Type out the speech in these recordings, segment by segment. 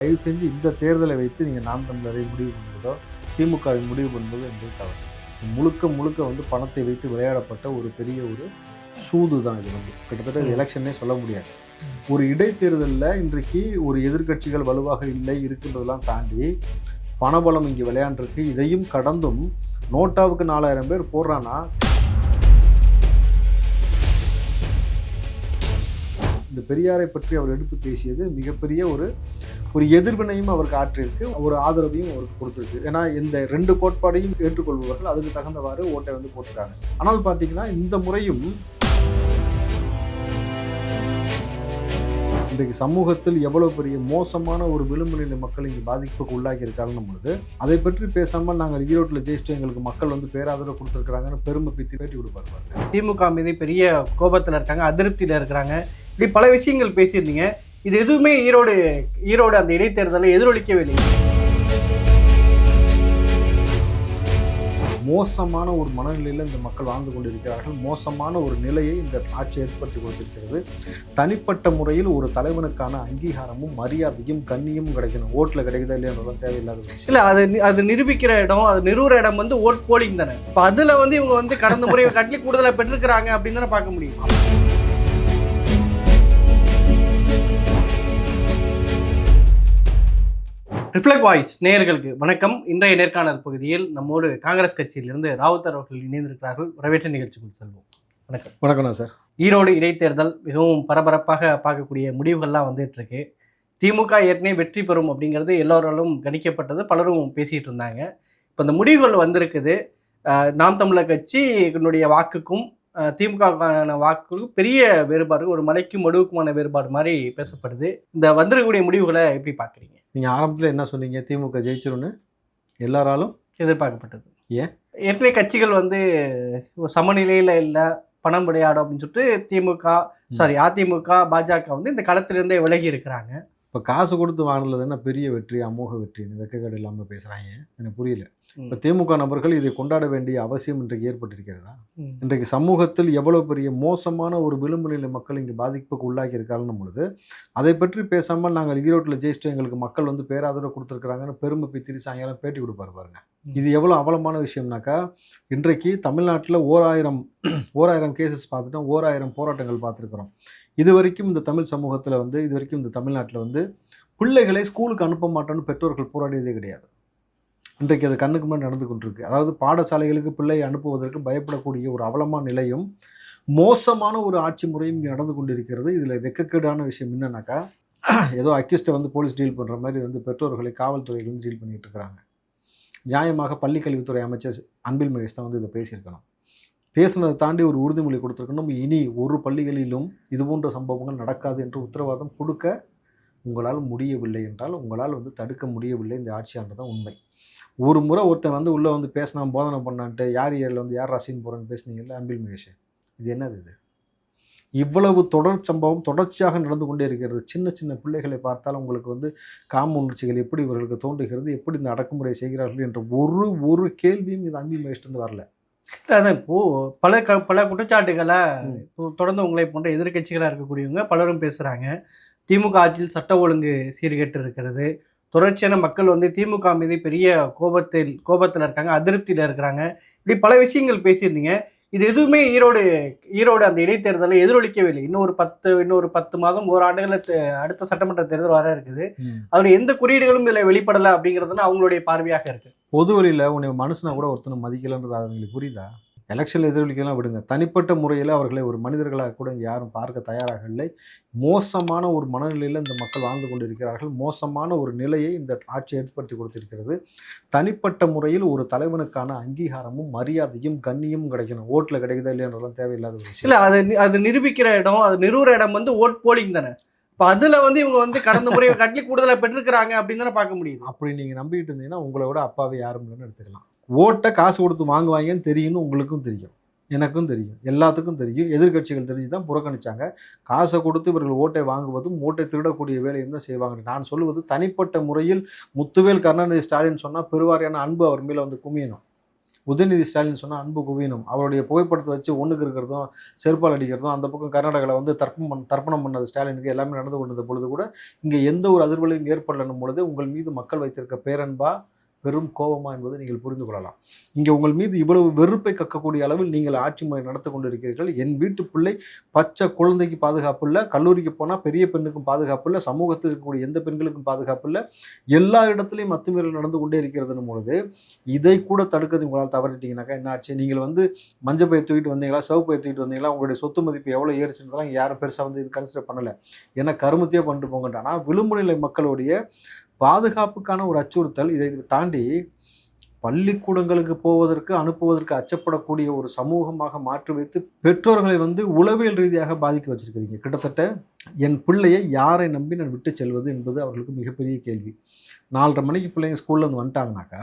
தயவு செஞ்சு இந்த தேர்தலை வைத்து நீங்கள் நாம் தமிழரை முடிவு பண்ணுவதோ திமுகவை முடிவு பண்ணுவதோ என்பது தவறு. முழுக்க முழுக்க வந்து பணத்தை வைத்து விளையாடப்பட்ட ஒரு பெரிய ஒரு சூது தான் இது வந்து. கிட்டத்தட்ட ம். எலெக்ஷனே சொல்ல முடியாது. ஒரு இடைத்தேர்தலில் இன்றைக்கு ஒரு எதிர்க்கட்சிகள் வலுவாக இல்லை இருக்கின்றதெல்லாம் தாண்டி பணபலம் இங்கே விளையாண்டுருக்கு. இதையும் கடந்தும் நோட்டாவுக்கு நாலாயிரம் பேர் போடுறான்னா பெரியாரை பற்றி அவர் எடுத்து பேசியது மிகப்பெரிய ஒரு ஒரு எதிர்வினையும் அவருக்கு ஆற்றியிருக்கு. ஒரு ஆதரவையும் அவருக்கு கொடுத்துருக்கு. ஏன்னா இந்த ரெண்டு கோட்பாடையும் ஏற்றுக்கொள்பவர்கள் அதுக்கு தகுந்தவாறு ஓட்டை வந்து போட்டிருக்காங்க. ஆனால் பார்த்தீங்கன்னா இந்த முறையும் இன்றைக்கு சமூகத்தில் எவ்வளவு பெரிய மோசமான ஒரு விளிம்பு நிலை மக்கள் இங்கே பாதிப்புக்கு உள்ளாகி இருக்காங்கன்னு பொழுது அதை பற்றி பேசாமல் நாங்கள் ஈரோட்டில் ஜெயிச்சிட்டு எங்களுக்கு மக்கள் வந்து பேராதரவு கொடுத்துருக்காங்கன்னு பெருமை பித்தி பேட்டி கொடுப்பாரு திமுக மீது பெரிய கோபத்தில் இருக்காங்க அதிருப்தியில் இருக்கிறாங்க. இப்படி பல விஷயங்கள் பேசியிருந்தீங்க. இது எதுவுமே ஈரோடு ஈரோடு அந்த இடைத்தேர்தலை எதிரொலிக்கவே இல்லை மோசமான ஒரு மனநிலையில் இந்த மக்கள் வாழ்ந்து கொண்டிருக்கிறார்கள். மோசமான ஒரு நிலையை இந்த ஆட்சி ஏற்படுத்தி கொடுத்திருக்கிறது. தனிப்பட்ட முறையில் ஒரு தலைவனுக்கான அங்கீகாரமும் மரியாதையும் கண்ணியும் கிடைக்கணும். ஓட்டில் கிடைக்குதா இல்லையான்றதும் தேவையில்லாத இல்லை அது அது நிரூபிக்கிற இடம் அது நிறுவுற இடம் வந்து ஓட் போலிங் தானே. இப்போ அதில் வந்து இவங்க வந்து கடந்த முறை கட்லி கூடுதலாக பெற்றிருக்கிறாங்க அப்படின்னு தானே பார்க்க முடியும். ரிஃப்ளெக்ட் வாய்ஸ் நேயர்களுக்கு வணக்கம். இன்றைய நேர்காணல் பகுதியில் நம்மோடு காங்கிரஸ் கட்சியிலிருந்து ராவுத்தர் அவர்கள் இணைந்திருக்கிறார்கள். வரவேற்ற நிகழ்ச்சிக்குள் செல்வோம். வணக்கம். வணக்கம்ண்ணா சார். ஈரோடு இடைத்தேர்தல் மிகவும் பரபரப்பாக பார்க்கக்கூடிய முடிவுகள்லாம் வந்துட்டு இருக்கு திமுக ஏற்கனவே வெற்றி பெறும் அப்படிங்கிறது எல்லோராலும் கணிக்கப்பட்டது. பலரும் பேசிட்டு இருந்தாங்க. இப்போ இந்த முடிவுகள் வந்திருக்குது. நாம் தமிழர் கட்சியினுடைய வாக்குக்கும் அஹ் திமுகவுக்கான வாக்குக்கும் பெரிய வேறுபாடு ஒரு மலைக்கும் மடுவுக்குமான வேறுபாடு மாதிரி பேசப்படுது. இந்த வந்திருக்கக்கூடிய முடிவுகளை எப்படி பார்க்குறீங்க? நீங்கள் ஆரம்பத்தில் என்ன சொன்னீங்க? திமுக ஜெயிச்சிரும்னு எல்லாராலும் எதிர்பார்க்கப்பட்டது. ஏன்? ஏற்கனவே கட்சிகள் வந்து சமநிலையில் இல்லை பணம் விளையாடும் அப்படின்னு சொல்லிட்டு திமுக சாரி அதிமுக பாஜக வந்து இந்த களத்திலிருந்தே விலகி இருக்கிறாங்க. இப்போ காசு கொடுத்து வாங்கினது என்ன பெரிய வெற்றி அமோக வெற்றின்னு வெக்கக்கேடு இல்லாமல் பேசுகிறாங்க எனக்கு புரியல. இப்போ திமுக நபர்கள் இதை கொண்டாட வேண்டிய அவசியம் இன்றைக்கு ஏற்பட்டிருக்கிறதா. இன்றைக்கு சமூகத்தில் எவ்வளவு பெரிய மோசமான ஒரு விளிம்பு நிலை மக்கள் இங்கே பாதிப்புக்கு உள்ளாகி இருக்காங்கன்னு பொழுது அதை பற்றி பேசாமல் நாங்கள் ஈரோட்டில் ஜெயிச்சிட்டு எங்களுக்கு மக்கள் வந்து பேராதரவு கொடுத்துருக்குறாங்கன்னு பெருமை பித்திரி சாயங்காலம் பேட்டி கொடுப்பாரு பாருங்க. இது எவ்வளோ அவலமான விஷயம்னாக்கா இன்றைக்கு தமிழ்நாட்டில் ஓராயிரம் ஓராயிரம் கேசஸ் பார்த்துட்டோம் ஓராயிரம் போராட்டங்கள் பார்த்துருக்குறோம் இது வரைக்கும் இந்த தமிழ் சமூகத்தில் வந்து இது வரைக்கும் இந்த தமிழ்நாட்டில் வந்து பிள்ளைகளை ஸ்கூலுக்கு அனுப்ப மாட்டோன்னு பெற்றோர்கள் போராடியதே கிடையாது. இன்றைக்கு அது கண்ணுக்கு முன்னாடி நடந்து கொண்டிருக்கு. அதாவது பாடசாலைகளுக்கு பிள்ளையை அனுப்புவதற்கு பயப்படக்கூடிய ஒரு அவலமான நிலையும் மோசமான ஒரு ஆட்சி முறையும் இங்கே நடந்து கொண்டிருக்கிறது. இதில் வெக்கக்கேடான விஷயம் என்னன்னாக்கா ஏதோ அக்யூஸ்டை வந்து போலீஸ் டீல் பண்ணுற மாதிரி வந்து பெற்றோர்களை காவல்துறை வந்து டீல் பண்ணிகிட்டு இருக்கிறாங்க. நியாயமாக பள்ளிக்கல்வித்துறை அமைச்சர் அன்பில் மகேஷ் தான் வந்து இதை பேசியிருக்கணும். பேசுனதை தாண்டி ஒரு உறுதிமொழி கொடுத்துருக்கணும். இனி ஒரு பள்ளிகளிலும் இது போன்ற சம்பவங்கள் நடக்காது என்று உத்தரவாதம் கொடுக்க உங்களால் முடியவில்லை என்றால் உங்களால் வந்து தடுக்க முடியவில்லை. இந்த ஆட்சியானதான் உண்மை. ஒரு முறை ஒருத்தன் வந்து உள்ளே வந்து பேசினா போதனை பண்ணான்ட்டு யார் ஏரியில் வந்து யார் ரசின் போகிறேன்னு பேசுனீங்கல்ல? அன்பில் மகேஷன் இது என்னது இது? இவ்வளவு தொடர் சம்பவம் தொடர்ச்சியாக நடந்து கொண்டே இருக்கிறது. சின்ன சின்ன பிள்ளைகளை பார்த்தால் உங்களுக்கு வந்து காம உணர்ச்சிகள் எப்படி இவர்களுக்கு தோன்றுகிறது எப்படி இந்த அடக்குமுறை செய்கிறார்கள் என்ற ஒரு ஒரு கேள்வியும் இது அன்பில் மகேஷ்லேருந்து வரல. இல்ல, அதான் இப்போ பல க பல குற்றச்சாட்டுகளை தொடர்ந்து உங்களை போன்ற எதிர்க்கட்சிகளாக இருக்கக்கூடியவங்க பலரும் பேசுகிறாங்க திமுக ஆட்சியில் சட்ட ஒழுங்கு சீர்கெட்டு இருக்கிறது. தொடர்ச்சியான மக்கள் வந்து திமுக மீது பெரிய கோபத்தில் கோபத்தில் இருக்காங்க அதிருப்தியில் இருக்கிறாங்க. இப்படி பல விஷயங்கள் பேசியிருந்தீங்க. இது எதுவுமே ஈரோடு ஈரோடு அந்த இடைத்தேர்தலை எதிரொலிக்கவே இல்லை இன்னும் ஒரு பத்து இன்னும் ஒரு பத்து மாதம் ஒரு ஆண்டுகளில் அடுத்த சட்டமன்ற தேர்தல் வர இருக்குது. அதில் எந்த குறியீடுகளும் இதில் வெளிப்படலை அப்படிங்கிறதுனா அவங்களுடைய பார்வையாக இருக்கு. பொது வழியில் உன்னை மனுஷனை கூட ஒருத்தனை மதிக்கலன்றது அவங்களுக்கு புரியுதா? எலெக்ஷன் எதிரொலிக்கெல்லாம் விடுங்க. தனிப்பட்ட முறையில் அவர்களை ஒரு மனிதர்களாக கூட யாரும் பார்க்க தயாராக இல்லை. மோசமான ஒரு மனநிலையில் இந்த மக்கள் வாழ்ந்து கொண்டிருக்கிறார்கள். மோசமான ஒரு நிலையை இந்த ஆட்சி ஏற்படுத்தி கொடுத்திருக்கிறது. தனிப்பட்ட முறையில் ஒரு தலைவனுக்கான அங்கீகாரமும் மரியாதையும் கண்ணியமும் கிடைக்கணும். ஓட்டில் கிடைக்குதா இல்லையன்றதெல்லாம் தேவையில்லாத விஷயம். இல்லை அது அது நிரூபிக்கிற இடம் அது நிறுவுற இடம் வந்து ஓட் போலிங் தானே? இப்போ அதுல வந்து இவங்க வந்து கடந்த முறை கட்லி கூடுதலா பெற்றிருக்கிறாங்க அப்படின்னு தானே பார்க்க முடியும் அப்படி நீங்கள் நம்பிக்கிட்டு இருந்தீங்கன்னா உங்களை விட அப்பாவே யாரும் இல்லைன்னு எடுத்துக்கலாம். ஓட்டை காசு கொடுத்து வாங்குவாங்கன்னு தெரியும்னு உங்களுக்கும் தெரியும். எனக்கும் தெரியும். எல்லாத்துக்கும் தெரியும். எதிர்க்கட்சிகள் தெரிஞ்சு தான் புறக்கணிச்சாங்க. காசை கொடுத்து இவர்கள் ஓட்டை வாங்குவதும் ஓட்டை திருடக்கூடிய வேலையும் தான் செய்வாங்க நான் சொல்லுவது தனிப்பட்ட முறையில் முத்துவேல் கருணாநிதி ஸ்டாலின் சொன்னால் பெருவாரியான அன்பு அவர் மேலே வந்து குமியணும். உதயநிதி ஸ்டாலின் சொன்னால் அன்பு குவியனும் அவருடைய புகைப்படத்தை வச்சு ஒன்றுக்கு இருக்கிறதும் செருப்பால் அடிக்கிறதும் அந்த பக்கம் கர்நாடகாவில் வந்து தர்ப்பம் பண்ண தர்ப்பணம் பண்ணது ஸ்டாலினுக்கு எல்லாமே நடந்து கொண்டிருந்த பொழுது கூட இங்கே எந்த ஒரு அதிர்வலையும் ஏற்படலன்னும் பொழுது உங்கள் மீது மக்கள் வைத்திருக்க பேரன்பா பெரும் கோபமா என்பதை நீங்கள் புரிந்து கொள்ளலாம். இங்கே உங்கள் மீது இவ்வளவு வெறுப்பை கக்கக்கூடிய அளவில் நீங்கள் ஆட்சி முறை நடத்தி கொண்டிருக்கிறீர்கள். என் வீட்டு பிள்ளை பச்சை குழந்தைக்கு பாதுகாப்பு இல்லை கல்லூரிக்கு போனால் பெரிய பெண்ணுக்கும் பாதுகாப்பு இல்லை சமூகத்தில் இருக்கக்கூடிய எந்த பெண்களுக்கும் பாதுகாப்பு இல்லை எல்லா இடத்துலையும் அத்துமீறல் நடந்து கொண்டே இருக்கிறதுன்னு பொழுது இதை கூட தடுக்கிறது உங்களால் தவறிட்டீங்கனாக்கா என்ன ஆச்சு? நீங்கள் வந்து மஞ்சள் பையை தூக்கிட்டு வந்தீங்களா? சிவப்பு தூக்கிட்டு வந்தீங்களா? உங்களுடைய சொத்து மதிப்பு எவ்வளோ ஏறிச்சுன்றதெல்லாம் யாரும் பெருசாக வந்து இது கன்சிடர் பண்ணலை. ஏன்னா கருமத்தையே பண்ணிட்டு போங்கன்ட்டு ஆனால் விளிம்பு நிலை மக்களுடைய பாதுகாப்புக்கான ஒரு அச்சுறுத்தல். இதை தாண்டி பள்ளிக்கூடங்களுக்கு போவதற்கு அனுப்புவதற்கு அச்சப்படக்கூடிய ஒரு சமூகமாக மாற்றி வைத்து பெற்றோர்களை வந்து உளவியல் ரீதியாக பாதிக்க வச்சிருக்கிறீங்க. கிட்டத்தட்ட என் பிள்ளையை யாரை நம்பி நான் விட்டு செல்வது என்பது அவர்களுக்கு மிகப்பெரிய கேள்வி. நாலரை மணிக்கு பிள்ளைங்க ஸ்கூல்ல இருந்து வந்துட்டாங்கனாக்கா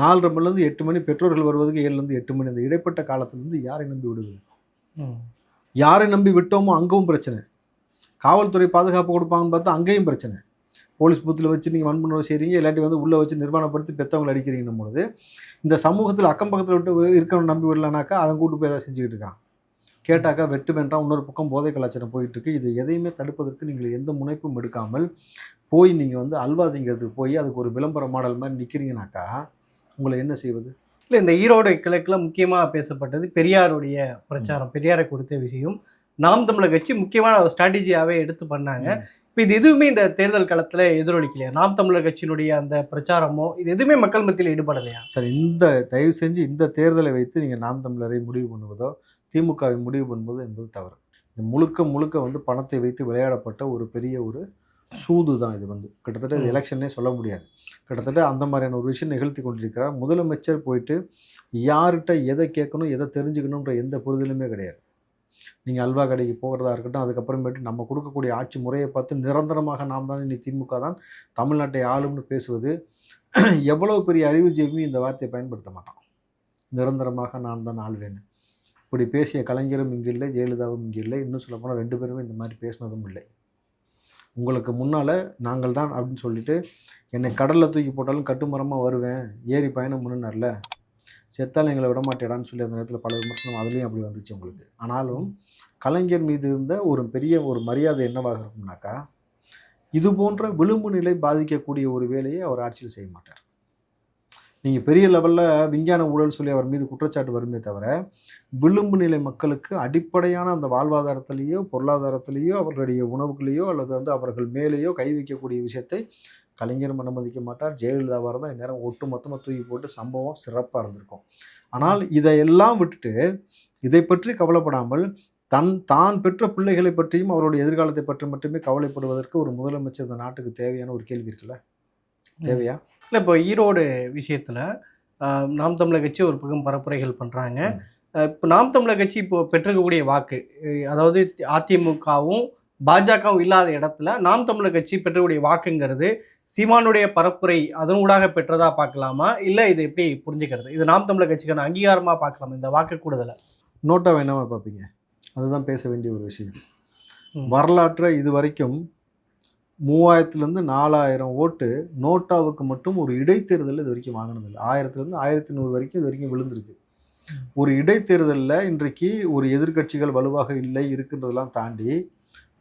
நாலரை மணிலேருந்து எட்டு மணி பெற்றோர்கள் வருவதற்கு ஏழுலேருந்து எட்டு மணி அந்த இடைப்பட்ட காலத்திலிருந்து யாரை நம்பி விடுவது. யாரை நம்பி விட்டோமோ அங்கவும் பிரச்சனை. காவல்துறை பாதுகாப்பு கொடுப்பாங்கன்னு பார்த்தா அங்கேயும் பிரச்சனை. போலீஸ் பூத்தில் வச்சு நீங்கள் வன்புணர்வு செய்கிறீங்க இல்லாட்டி வந்து உள்ளே வச்சு நிர்வாணப்படுத்தி பெற்றவங்களை அடிக்கிறீங்கன்னும் பொழுது இந்த சமூகத்தில் அக்கம் பக்கத்தில் விட்டு இருக்கவனை நம்பி விடலனாக்கா அவன் கூட்டு போய் ஏதாவது செஞ்சுக்கிட்டு இருக்கான். கேட்டாக்கா வெட்டு வென்றால் இன்னொரு பக்கம் போதை கலாச்சாரம் போயிட்டு இருக்கு இது எதையுமே தடுப்பதற்கு நீங்கள் எந்த முனைப்பும் எடுக்காமல் போய் நீங்கள் வந்து அல்வாதிங்கிறதுக்கு போய் அதுக்கு ஒரு விளம்பர மாடல் மாதிரி நிற்கிறீங்கனாக்கா உங்களை என்ன செய்வது? இல்லை இந்த ஈரோடு கிழக்குல முக்கியமாக பேசப்பட்டது பெரியாருடைய பிரச்சாரம் பெரியாரை கொடுத்த விஷயம் நாம் தமிழர் கட்சி முக்கியமான ஒரு ஸ்ட்ராட்டஜியாகவே எடுத்து பண்ணாங்க. இப்போ இது எதுவுமே இந்த தேர்தல் களத்தில் எதிரொலிக்கலையா? நாம் தமிழர் கட்சியினுடைய அந்த பிரச்சாரமோ இது எதுவுமே மக்கள் மத்தியில் ஈடுபடலையா? சரி இந்த தயவு செஞ்சு இந்த தேர்தலை வைத்து நீங்கள் நாம் தமிழரை முடிவு பண்ணுவதோ திமுகவை முடிவு பண்ணுவதோ என்பது தவறு. இது முழுக்க முழுக்க வந்து பணத்தை வைத்து விளையாடப்பட்ட ஒரு பெரிய ஒரு சூது தான் இது வந்து. கிட்டத்தட்ட இது ம். எலெக்ஷனே சொல்ல முடியாது. கிட்டத்தட்ட அந்த மாதிரியான ஒரு விஷயம் நிகழ்த்தி கொண்டிருக்கிறார். முதலமைச்சர் போயிட்டு யார்கிட்ட எதை கேட்கணும் எதை தெரிஞ்சுக்கணுன்ற எந்த புரிதலுமே கிடையாது. நீங்கள் அல்வா கடைக்கு போகிறதா இருக்கட்டும் அதுக்கப்புறமேட்டு நம்ம கொடுக்கக்கூடிய ஆட்சி முறையை பார்த்து நிரந்தரமாக நாம் தான் இனி திமுக தான் தமிழ்நாட்டை ஆளும்னு பேசுவது. எவ்வளவு பெரிய அறிவுஜீவியும் இந்த வார்த்தையை பயன்படுத்த மாட்டான். நிரந்தரமாக நான் தான் ஆள்வேன் இப்படி பேசிய கலைஞரும் இங்கே இல்லை ஜெயலலிதாவும் இங்கே இல்லை. இன்னும் சொல்லப்போனால் ரெண்டு பேருமே இந்த மாதிரி பேசினதும் இல்லை. உங்களுக்கு முன்னால் நாங்கள் தான் அப்படின்னு சொல்லிட்டு என்னை கடலில் தூக்கி போட்டாலும் கட்டுமரமாக வருவேன். ஏறி பயணம் முன்னார்ல செத்தால் எங்களை விட மாட்டேடான்னு சொல்லி அந்த நேரத்தில் பல விமர்சனம் அதுலேயும் அப்படி வந்துச்சு உங்களுக்கு. ஆனாலும் கலைஞர் மீது இருந்த ஒரு பெரிய ஒரு மரியாதை என்னவாக இருக்கும்னாக்கா இது போன்ற விளிம்பு நிலை பாதிக்கக்கூடிய ஒரு வேலையை அவர் ஆட்சியில் செய்ய மாட்டார். நீங்கள் பெரிய லெவலில் விஞ்ஞான ஊழல் சொல்லி அவர் மீது குற்றச்சாட்டு வருமே தவிர விளிம்பு நிலை மக்களுக்கு அடிப்படையான அந்த வாழ்வாதாரத்திலேயோ பொருளாதாரத்திலேயோ அவர்களுடைய உணவுகளையோ அல்லது வந்து அவர்கள் மேலேயோ கை வைக்கக்கூடிய விஷயத்தை கலைஞரும் அனுமதிக்க மாட்டார்? ஜெயலலிதாவாக இருந்தால் இந்நேரம் ஒட்டு மொத்தமாக தூக்கி போட்டு சம்பவம் சிறப்பாக இருந்திருக்கும். ஆனால் இதையெல்லாம் விட்டுட்டு இதை பற்றி கவலைப்படாமல் தன் தான் பெற்ற பிள்ளைகளை பற்றியும் அவருடைய எதிர்காலத்தை பற்றி மட்டுமே கவலைப்படுவதற்கு ஒரு முதலமைச்சர் இந்த நாட்டுக்கு தேவையான ஒரு கேள்வி இருக்குல்ல? தேவையா? இல்லை இப்போ ஈரோடு விஷயத்தில் நாம் தமிழர் கட்சி ஒரு பக்கம் பரப்புரைகள் பண்ணுறாங்க இப்போ நாம் தமிழர் கட்சி இப்போ பெற்றிருக்கக்கூடிய வாக்கு அதாவது அதிமுகவும் பாஜகவும் இல்லாத இடத்துல நாம் தமிழர் கட்சி பெற்றக்கூடிய வாக்குங்கிறது சீமானுடைய பரப்புரை அதன் ஊடாக பெற்றதா பார்க்கலாமா? இல்லை இது எப்படி புரிஞ்சுக்கிறது? இது நாம் தமிழர் கட்சிக்கான அங்கீகாரமாக பார்க்கலாமா? இந்த வாக்கு கூடுதலை. நோட்டா வேணாமா பார்ப்பீங்க அதுதான் பேச வேண்டிய ஒரு விஷயம். வரலாற்றை இது வரைக்கும் மூவாயிரத்துலேருந்து நாலாயிரம் ஓட்டு நோட்டாவுக்கு மட்டும் ஒரு இடைத்தேர்தலில் இது வரைக்கும் வாங்கினதில்லை. ஆயிரத்துலேருந்து ஆயிரத்தி நூறு வரைக்கும் இது வரைக்கும் விழுந்திருக்கு ஒரு இடைத்தேர்தலில் இன்றைக்கு ஒரு எதிர்க்கட்சிகள் வலுவாக இல்லை இருக்குன்றதெல்லாம் தாண்டி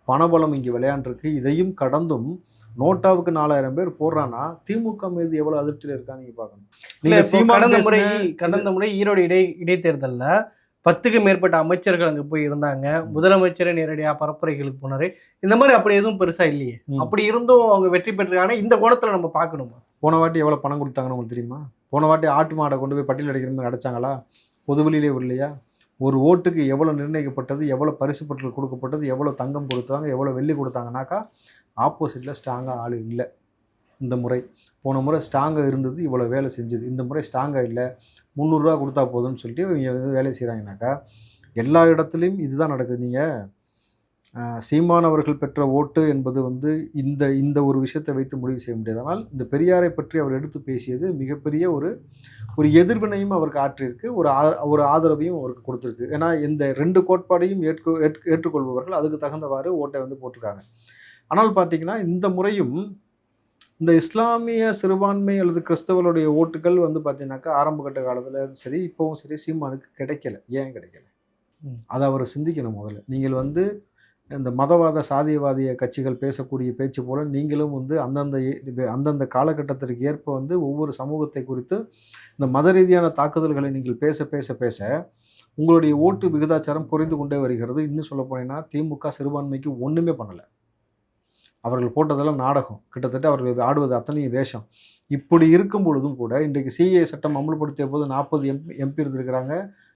பணபலம் இங்கே விளையாண்டுருக்கு. இதையும் கடந்தும் நோட்டாவுக்கு நாலாயிரம் பேர் போடுறான்னா திமுக மீது எவ்வளவு அதிருப்தியில் இருக்கா நீங்க பார்க்கணும். நீங்க கடந்த முறை கடந்த முறை ஈரோடு இடை இடைத்தேர்தலில் பத்துக்கு மேற்பட்ட அமைச்சர்கள் அங்கே போய் இருந்தாங்க. முதலமைச்சரே நேரடியாக பரப்புரைகளுக்கு போனாரு. இந்த மாதிரி அப்படி எதுவும் பெருசா இல்லையே. அப்படி இருந்தும் அவங்க வெற்றி பெற்றிருக்காங்க இந்த கோணத்துல நம்ம பார்க்கணுமா? போன வாட்டி எவ்வளோ பணம் கொடுத்தாங்கன்னு உங்களுக்கு தெரியுமா? போன வாட்டி ஆட்டு மாடை கொண்டு போய் பட்டியல் அடிக்கிற மாதிரி அடைச்சாங்களா? பொதுவெளியிலே இல்லையா ஒரு ஓட்டுக்கு எவ்வளோ நிர்ணயிக்கப்பட்டது எவ்வளோ பரிசு பொருட்கள் கொடுக்கப்பட்டது எவ்வளோ தங்கம் கொடுத்தாங்க எவ்வளோ வெள்ளி கொடுத்தாங்கனாக்கா ஆப்போசிட்டில் ஸ்ட்ராங்காக ஆள் இல்லை. இந்த முறை. போன முறை ஸ்ட்ராங்காக இருந்தது இவ்வளோ வேலை செஞ்சது. இந்த முறை ஸ்ட்ராங்காக இல்லை. முந்நூறுரூவா கொடுத்தா போதும்னு சொல்லிட்டு இவங்க வந்து வேலை செய்கிறாங்கனாக்கா எல்லா இடத்துலையும் இதுதான் நடக்குது. நீங்கள் சீமான் அவர்கள் பெற்ற ஓட்டு என்பது வந்து இந்த இந்த ஒரு விஷயத்தை வைத்து முடிவு செய்ய முடியாது. ஆனால் இந்த பெரியாரை பற்றி அவர் எடுத்து பேசியது மிகப்பெரிய ஒரு ஒரு எதிர்வினையும் அவருக்கு ஆற்றியிருக்கு. ஒரு ஆ- ஒரு ஆதரவையும் அவருக்கு கொடுத்துருக்கு. ஏன்னா இந்த ரெண்டு கோட்பாடையும் ஏற்று ஏற்று- ஏற்றுக்கொள்பவர்கள் அதுக்கு தகுந்தவாறு ஓட்டை வந்து போட்டிருக்காங்க. ஆனால் பார்த்தீங்கன்னா இந்த முறையும் இந்த இஸ்லாமிய சிறுபான்மை அல்லது கிறிஸ்தவர்களுடைய ஓட்டுகள் வந்து பார்த்தீங்கன்னாக்கா ஆரம்ப கட்ட காலத்தில் சரி இப்போவும் சரி சீமானுக்கு கிடைக்கல ஏன் கிடைக்கல. அதை அவர் சிந்திக்கணும் முதல்ல. நீங்கள் வந்து இந்த மதவாத சாதியவாதிய கட்சிகள் பேசக்கூடிய பேச்சு போல நீங்களும் வந்து அந்தந்த அந்தந்த காலகட்டத்திற்கு ஏற்ப வந்து ஒவ்வொரு சமூகத்தை குறித்து இந்த மத ரீதியான தாக்குதல்களை நீங்கள் பேச பேச பேச உங்களுடைய ஓட்டு விகிதாச்சாரம் குறைந்து கொண்டே வருகிறது. இன்னும் சொல்ல போனீங்கன்னா திமுக சிறுபான்மைக்கு ஒன்றுமே பண்ணலை. அவர்கள் போட்டதெல்லாம் நாடகம். கிட்டத்தட்ட அவர்கள் ஆடுவது அத்தனையும் வேஷம். இப்படி இருக்கும் பொழுதும் கூட இன்றைக்கு சிஏ சட்டம் அமல்படுத்திய போது நாற்பது எம்பி எம்பி இருந்திருக்கிறாங்க.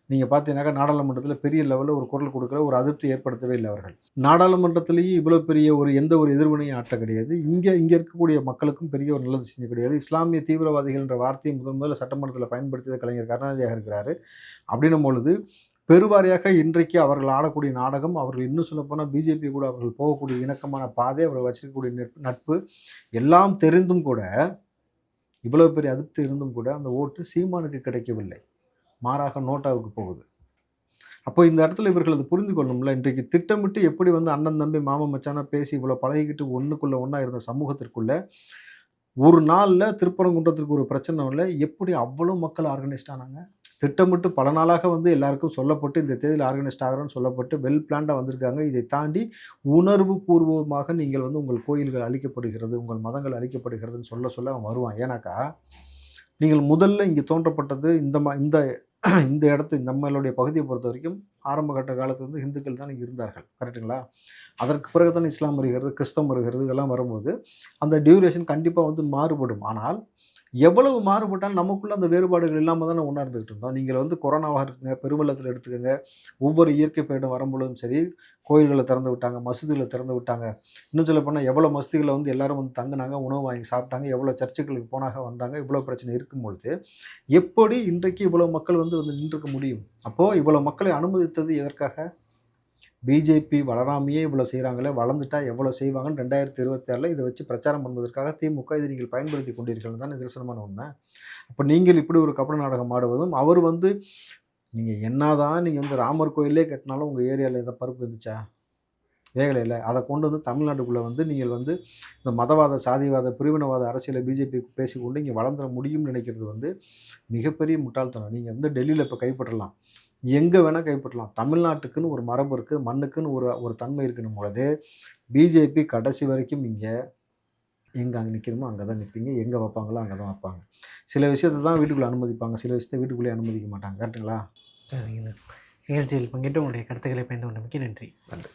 நீங்கள் பார்த்தீங்கன்னாக்கா நாடாளுமன்றத்தில் பெரிய லெவலில் ஒரு குரல் கொடுக்குற ஒரு அதிருப்தி ஏற்படுத்தவே இல்லை அவர்கள். நாடாளுமன்றத்திலேயும் இவ்வளோ பெரிய ஒரு எந்த ஒரு எதிர்வினையும் ஆட்ட கிடையாது. இங்கே இங்கே இருக்கக்கூடிய மக்களுக்கும் பெரிய ஒரு நல்லது செஞ்சு கிடையாது. இஸ்லாமிய தீவிரவாதிகள் என்ற வார்த்தையை முதன் முதல்ல சட்டமன்றத்தில் பயன்படுத்தியது கலைஞர் கருணாநிதியாக இருக்கிறாரு. அப்படின்னும் பொழுது பெருவாரியாக இன்றைக்கு அவர்கள் ஆடக்கூடிய நாடகம் அவர்கள் இன்னும் சொல்லப்போனால் பிஜேபி கூட அவர்கள் போகக்கூடிய இணக்கமான பாதை அவர்கள் வச்சிருக்கக்கூடிய நட்பு- நட்பு எல்லாம் தெரிந்தும் கூட இவ்வளவு பெரிய அதிருப்தி இருந்தும் கூட அந்த ஓட்டு சீமானுக்கு கிடைக்கவில்லை. மாறாக நோட்டாவுக்கு போகுது. அப்போ இந்த இடத்துல இவர்கள் அது புரிந்து கொள்ளணும்ல இன்றைக்கு திட்டமிட்டு எப்படி வந்து அண்ணன் தம்பி மாமன் மச்சானா பேசி இவ்வளோ பழகிக்கிட்டு ஒன்றுக்குள்ளே ஒன்றா இருந்த சமூகத்திற்குள்ளே ஒரு நாளில் திருப்பரங்குன்றத்திற்கு ஒரு பிரச்சனை இல்லை எப்படி அவ்வளோ மக்கள் ஆர்கனைஸ்ட் ஆனாங்க? திட்டமிட்டு பல நாளாக வந்து எல்லாருக்கும் சொல்லப்பட்டு இந்த தேதியில் ஆர்கனைஸ்ட் ஆகிறோன்னு சொல்லப்பட்டு வெல் பிளான்டாக வந்திருக்காங்க. இதை தாண்டி உணர்வு பூர்வமாக நீங்கள் வந்து உங்கள் கோயில்கள் அழிக்கப்படுகிறது உங்கள் மதங்கள் அழிக்கப்படுகிறதுன்னு சொல்ல சொல்ல அவன் வருவான். ஏன்னாக்கா நீங்கள் முதல்ல இங்கே தோன்றப்பட்டது இந்த ம இந்த இந்த இடத்து நம்மளுடைய பகுதியை பொறுத்த வரைக்கும் ஆரம்ப கட்ட காலத்தில் வந்து இந்துக்கள் தான் இருந்தார்கள். கரெக்டுங்களா அதற்கு பிறகு தான் இஸ்லாம் வருகிறது கிறிஸ்தவம் வருகிறது இதெல்லாம் வரும்போது அந்த டியூரேஷன் கண்டிப்பாக வந்து மாறுபடும். ஆனால் எவ்வளவு மாறுபட்டாலும் நமக்குள்ளே அந்த வேறுபாடுகள் இல்லாமல் தானே ஒன்றா இருந்தோம். நீங்கள் வந்து கொரோனாவாக இருக்குங்க பெருவெள்ளத்தில் எடுத்துக்கோங்க. ஒவ்வொரு இயற்கை பேரிடம் வரும்பொழுதும் சரி கோயில்களை திறந்து விட்டாங்க மசூதிகளை திறந்து விட்டாங்க. இன்னும் சொல்ல போனால் எவ்வளோ மசூதிகளை வந்து எல்லோரும் வந்து தங்கினாங்க உணவு வாங்கி சாப்பிட்டாங்க எவ்வளோ சர்ச்சுகளுக்கு போனாங்க வந்தாங்க இவ்வளோ பிரச்சனை இருக்கும் பொழுது எப்படி இன்றைக்கு இவ்வளோ மக்கள் வந்து வந்து நின்றுக்க முடியும்? அப்போது இவ்வளோ மக்களை அனுமதித்தது எதற்காக? பிஜேபி வளராமையே இவ்வளோ செய்கிறாங்களே வளர்ந்துட்டா எவ்வளோ செய்வாங்கன்னு ரெண்டாயிரத்தி இருபத்தி ஆறில் இதை வச்சு பிரச்சாரம் பண்ணுவதற்காக திமுக இதை நீங்கள் பயன்படுத்தி கொண்டீர்கள் தான் நிதர்சனமான உண்மை. அப்போ நீங்கள் இப்படி ஒரு கபட நாடகம் ஆடுவதும் அவர் வந்து நீங்கள் என்னதான் நீங்கள் வந்து ராமர் கோயிலே கட்டினாலும் உங்கள் ஏரியாவில் எதாவது பருப்பு இருந்துச்சா வேகலையில் அதை கொண்டு வந்து தமிழ்நாட்டுக்குள்ளே வந்து நீங்கள் வந்து இந்த மதவாத சாதிவாத பிரிவினவாத அரசியலை பிஜேபி பேசிக்கொண்டு இங்கே வளர்ந்துட முடியும்னு நினைக்கிறது வந்து மிகப்பெரிய முட்டாள்தனம். நீங்கள் வந்து டெல்லியில் இப்போ கைப்பற்றலாம். எங்கே வேணால் கைப்பற்றலாம். தமிழ்நாட்டுக்குன்னு ஒரு மரபு இருக்குது மண்ணுக்குன்னு ஒரு ஒரு தன்மை இருக்கணும் பொழுது பிஜேபி கடைசி வரைக்கும் இங்கே எங்கே அங்கே நிற்கணுமோ அங்கே தான் நிற்பீங்க எங்கே வைப்பாங்களோ அங்கே தான் வைப்பாங்க. சில விஷயத்தை தான் வீட்டுக்குள்ளே அனுமதிப்பாங்க. சில விஷயத்தை வீட்டுக்குள்ளே அனுமதிக்க மாட்டாங்க. கரெக்டுங்களா சரிங்க. நிகழ்ச்சியில் பங்கிட்டு உங்களுடைய கருத்துக்களை பயந்து கொண்டமைக்கு நன்றி. நன்றி.